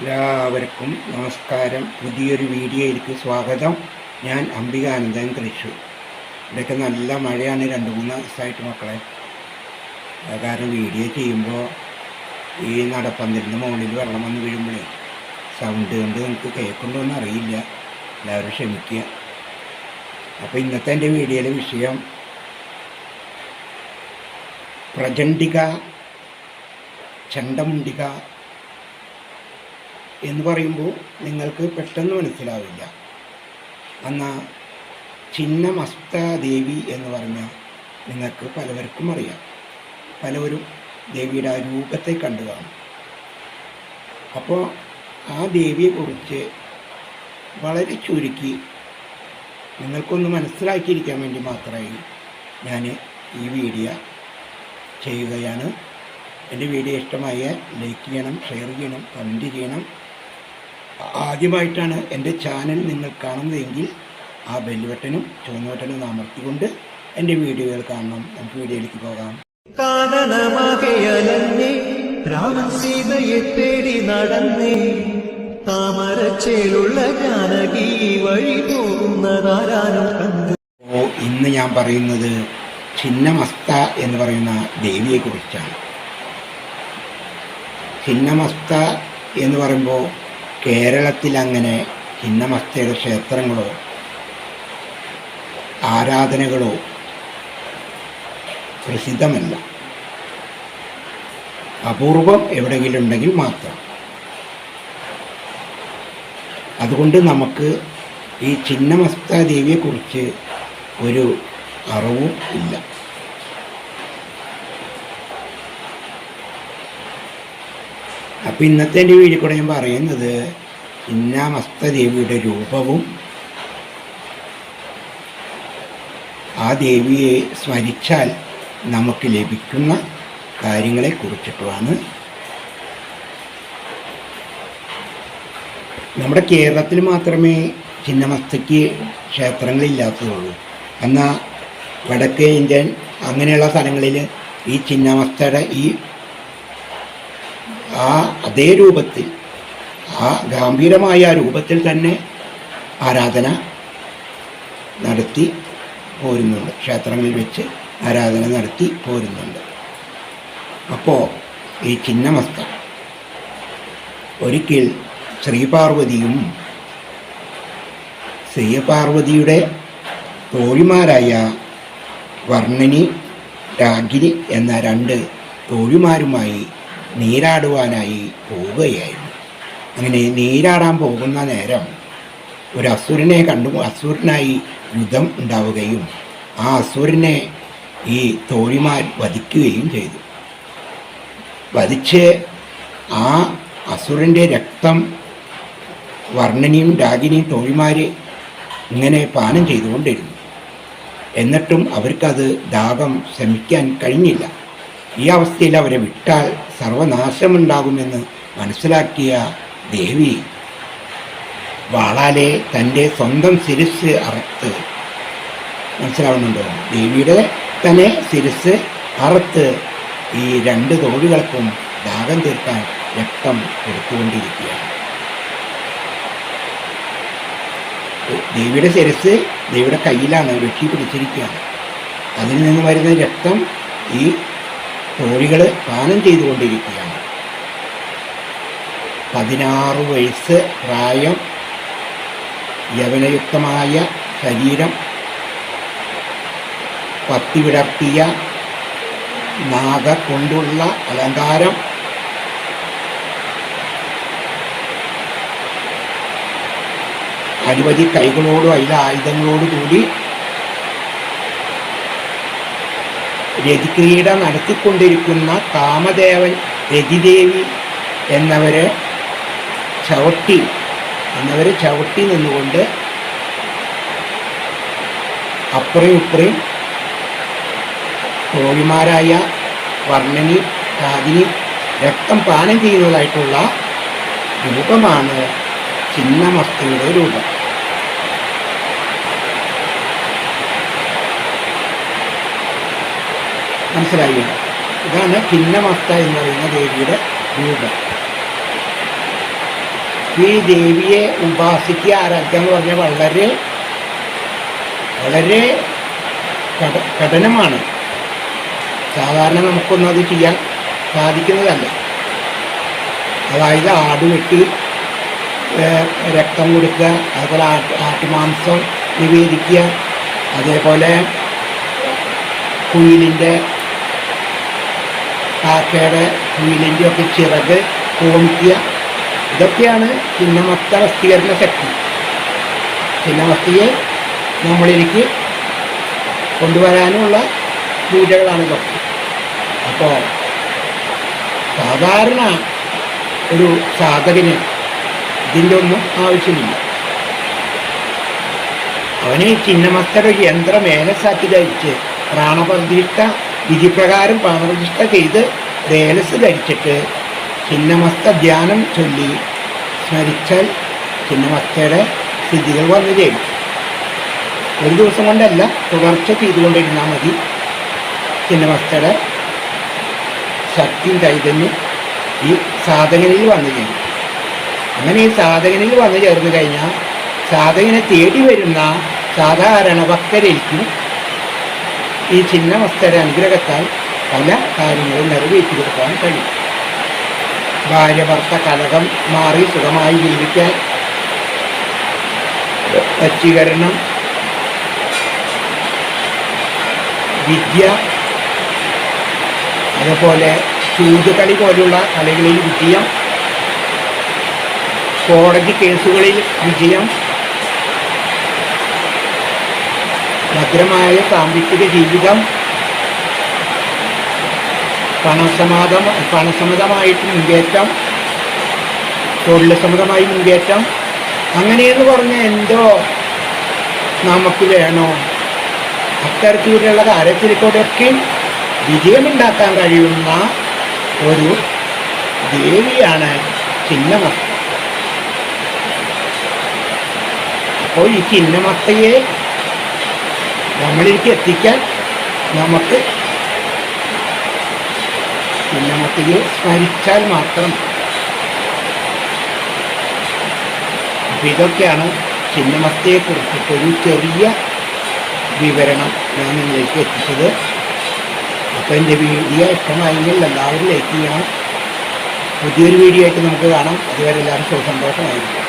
എല്ലാവർക്കും നമസ്കാരം. പുതിയൊരു വീഡിയോയിലേക്ക് സ്വാഗതം. ഞാൻ അംബികാനന്ദൻ തൃശ്ശൂർ. ഇവിടെയൊക്കെ നല്ല മഴയാണ് രണ്ട് മൂന്ന് ദിവസമായിട്ട് മക്കളെ. കാരണം വീഡിയോ ചെയ്യുമ്പോൾ ഈ നടപ്പന്തലിന്റെ മുകളിൽ വെള്ളം വന്ന് വീഴുമ്പോഴേ സൗണ്ട് കൊണ്ട് നിങ്ങൾക്ക് കേൾക്കുന്നുണ്ടോയെന്ന് അറിയില്ല. എല്ലാവരും ക്ഷമിക്കുക. അപ്പോൾ ഇന്നത്തെ എന്റെ വീഡിയോയിലെ വിഷയം പ്രചണ്ഡിക ചണ്ടമുണ്ടിക എന്ന് പറയുമ്പോൾ നിങ്ങൾക്ക് പെട്ടെന്ന് മനസ്സിലാവില്ല. എന്നാൽ ചിന്നമസ്ത ദേവി എന്ന് പറഞ്ഞാൽ നിങ്ങൾക്ക് പലവർക്കും അറിയാം. പലവരും ദേവിയുടെ ആ രൂപത്തെ കണ്ടു കാണും. അപ്പോൾ ആ ദേവിയെക്കുറിച്ച് വളരെ ചുരുക്കി നിങ്ങൾക്കൊന്ന് മനസ്സിലാക്കിയിരിക്കാൻ വേണ്ടി മാത്രമായി ഞാൻ ഈ വീഡിയോ ചെയ്യുകയാണ്. എന്റെ വീഡിയോ ഇഷ്ടമായ ലൈക്ക് ചെയ്യണം ഷെയർ ചെയ്യണം കമന്റ് ചെയ്യണം. ആദ്യമായിട്ടാണ് എന്റെ ചാനൽ നിങ്ങൾ കാണുന്നതെങ്കിൽ ആ ബെല്ലുബട്ടനും ചുവന്നുബട്ടനും അമർത്തിക്കൊണ്ട് എന്റെ വീഡിയോകൾ കാണണം. നമുക്ക് വീഡിയോയിലേക്ക് പോകാം. കാനനമകയലഞ്ഞേ രാമൻ സീതയെ തേടി നടന്നേ താമരച്ചേലുള്ള ജാനകി വഴി പോകുന്നതാരാനും കണ്ടു. അപ്പോൾ ഇന്ന് ഞാൻ പറയുന്നത് ചിന്നമസ്ത എന്ന് പറയുന്ന ദേവിയെക്കുറിച്ചാണ്. ചിന്നമസ്ത എന്ന് പറയുമ്പോൾ കേരളത്തിൽ അങ്ങനെ ഭിന്നമസ്തയുടെ ക്ഷേത്രങ്ങളോ ആരാധനകളോ പ്രസിദ്ധമല്ല. അപൂർവം എവിടെയെങ്കിലും ഉണ്ടെങ്കിൽ മാത്രം. അതുകൊണ്ട് നമുക്ക് ഈ ചിന്നമസ്ത ദേവിയെക്കുറിച്ച് ഒരു അറിവും ഇല്ല. അപ്പം ഇന്നത്തെ എന്റെ വീഡിയോ കൂടെ ഞാൻ പറയുന്നത് ഇന്നാമസ്തദേവിയുടെ രൂപവും ആ ദേവിയെ സ്മരിച്ചാൽ നമുക്ക് ലഭിക്കുന്ന കാര്യങ്ങളെ കുറിച്ചിട്ടുമാണ് നമ്മുടെ കേരളത്തിൽ മാത്രമേ ചിന്നമസ്തയ്ക്ക് ക്ഷേത്രങ്ങളില്ലാത്തതുള്ളൂ. എന്നാൽ വടക്കേ ഇന്ത്യൻ അങ്ങനെയുള്ള സ്ഥലങ്ങളിൽ ഈ ചിന്നമസ്തയുടെ ഈ ആ അതേ രൂപത്തിൽ ആ ഗാംഭീരമായ രൂപത്തിൽ തന്നെ ആരാധന നടത്തി പോരുന്നുണ്ട്. ക്ഷേത്രങ്ങളിൽ വെച്ച് ആരാധന നടത്തി പോരുന്നുണ്ട്. അപ്പോൾ ഈ ചിഹ്നമസ്ത ഒരിക്കൽ ശ്രീപാർവതിയും ശ്രീപാർവതിയുടെ തോഴിമാരായ വർണനി രാഗിനി എന്ന രണ്ട് തോഴിമാരുമായി നീരാടുവാനായി പോവുകയായിരുന്നു. അങ്ങനെ നീരാടാൻ പോകുന്ന നേരം ഒരു അസുരനെ കണ്ടു. അസുരനായി യുദ്ധം ഉണ്ടാവുകയും ആ അസുരനെ ഈ തോഴിമാർ വധിക്കുകയും ചെയ്തു. വധിച്ച് ആ അസുരന്റെ രക്തം വർണനിയും രാഗിനിയും തോഴിമാർ ഇങ്ങനെ പാനം ചെയ്തുകൊണ്ടിരുന്നു. എന്നിട്ടും അവർക്കത് ദാഹം ശമിക്കാൻ കഴിഞ്ഞില്ല. ഈ അവസ്ഥയിൽ അവരെ വിട്ടാൽ സർവനാശമുണ്ടാകുമെന്ന് മനസ്സിലാക്കിയ ദേവി വാളാലെ തന്റെ സ്വന്തം ശിരസ് അറുത്ത് മനസ്സിലാവുന്നുണ്ടോ? ദേവിയുടെ തന്നെ ശിരസ് അറുത്ത് ഈ രണ്ട് തോഴികൾക്കും ദാഹം തീർക്കാൻ രക്തം കൊടുത്തുകൊണ്ടിരിക്കുകയാണ് ദേവിയുടെ ശിരസ് ദേവിയുടെ കയ്യിലാണ് വെട്ടി പിടിച്ചിരിക്കുകയാണ്. അതിൽ നിന്ന് വരുന്ന രക്തം ഈ തോഴികൾ പാനം ചെയ്തുകൊണ്ടിരിക്കുകയാണ്. പതിനാറ് വയസ്സ് പ്രായം യവനയുക്തമായ ശരീരം പത്തി വിടർത്തിയ നാഗ കൊണ്ടുള്ള അലങ്കാരം അനവധി കൈകളോടും അതിലെ ആയുധങ്ങളോടും കൂടി രതിക്രീഡ നടത്തിക്കൊണ്ടിരിക്കുന്ന കാമദേവൻ രതിദേവി എന്നവരെ ചവിട്ടി എന്നവരെ ചവിട്ടി നിന്നുകൊണ്ട് അപ്പുറയും ഇപ്പുറയും തോഴിമാരായ വർണനി കാതിനി രക്തം പാനം ചെയ്യുന്നതായിട്ടുള്ള രൂപമാണ് ചിന്നമസ്തയുടെ രൂപം. മനസ്സിലായി ഇതാണ് ഭിന്നമത്ത എന്ന് പറയുന്ന ദേവിയുടെ രൂപം. ഈ ദേവിയെ ഉപാസിക്കുക ആരാധിക്കുക എന്ന് പറഞ്ഞാൽ വളരെ വളരെ കട കഠിനമാണ്. സാധാരണ നമുക്കൊന്നും അത് ചെയ്യാൻ സാധിക്കുന്നതല്ല. അതായത് ആട് വെട്ടി രക്തം കൊടുക്കുക അതുപോലെ ആട്ട് ആട്ടുമാംസം നിവേദിക്കുക അതേപോലെ കുയിലിന്റെ കാക്കയുടെ കുയിലിന്റെ ഒക്കെ ചിറക് കോമിക്കുക ഇതൊക്കെയാണ് ചിന്നമസ്ത വസ്തീകരണ ശക്തി. ചിന്നമസ്തിയെ നമ്മളിലേക്ക് കൊണ്ടുവരാനുള്ള പൂജകളാണ് ഇതൊക്കെ. അപ്പോൾ സാധാരണ ഒരു സാധകന് ഇതിന്റെ ഒന്നും ആവശ്യമില്ല. അവനെ യന്ത്രം ഏലസാക്കി ധരിച്ച് പ്രാണപ്രതിഷ്ഠ വിധിപ്രകാരം പ്രാണപ്രതിഷ്ഠ ചെയ്ത് ദേലസ് ധരിച്ചിട്ട് ചിന്നമസ്ത ധ്യാനം ചൊല്ലി സ്മരിച്ചാൽ ചിന്നമസ്തയുടെ സ്ഥിതികൾ വന്നു ചേരും. ഒരു ദിവസം കൊണ്ടല്ല തുടർച്ച ചെയ്തുകൊണ്ടിരുന്നാൽ മതി. ചിന്നമസ്തയുടെ ശക്തിയും ചൈതന്യം ഈ സാധകനിൽ വന്നു ചേരും. അങ്ങനെ ഈ സാധകനിൽ വന്നു ചേർന്ന് കഴിഞ്ഞാൽ സാധകനെ തേടി വരുന്ന സാധാരണ ഭക്തരേക്കും ഈ ചിന്നമസ്തര അനുഗ്രഹത്താൽ പല കാര്യങ്ങളും നിറവേറ്റി കൊടുക്കാൻ കഴിയും. ഭാര്യ ഭർത്ത കലകം മാറി സുഖമായി ജീവിക്കാൻ വശീകരണം വിദ്യ അതുപോലെ ചൂതുകളി പോലുള്ള കളികളിൽ വിജയം കോടതി കേസുകളിൽ വിജയം ഭദ്രമായ സാമ്പത്തിക ജീവിതം പണസമാധം പണസമ്മതമായിട്ട് മുൻകേറ്റം തൊഴിൽ സമ്മതമായി മുന്നേറ്റം അങ്ങനെയെന്ന് പറഞ്ഞ എന്തോ നമുക്ക് വേണോ? അത്തരത്തിലുള്ള കാര്യത്തിലേക്കൂടെയൊക്കെ വിജയമുണ്ടാക്കാൻ കഴിയുന്ന ഒരു ദേവിയാണ് ചിന്നമസ്ത അപ്പോൾ ഈ ചിന്നമത്തയെ നമ്മളിലേക്ക് എത്തിക്കാൻ നമുക്ക് ചിന്നമത്തയെ സ്മരിച്ചാൽ മാത്രം. അപ്പം ഇതൊക്കെയാണ് ചിന്നമത്തയെക്കുറിച്ചിട്ട് ഒരു ചെറിയ വിവരണം ഞാൻ നിങ്ങളിലേക്ക് എത്തിച്ചത്. അപ്പോൾ എന്റെ വീഡിയോ ഇഷ്ടമായെങ്കിൽ എല്ലാവരും ലൈക്ക് ചെയ്യണം. പുതിയൊരു വീഡിയോ ആയിട്ട് നമുക്ക് കാണാം. അതുവരെ എല്ലാവരും സുഖസന്തോഷമായിരിക്കും.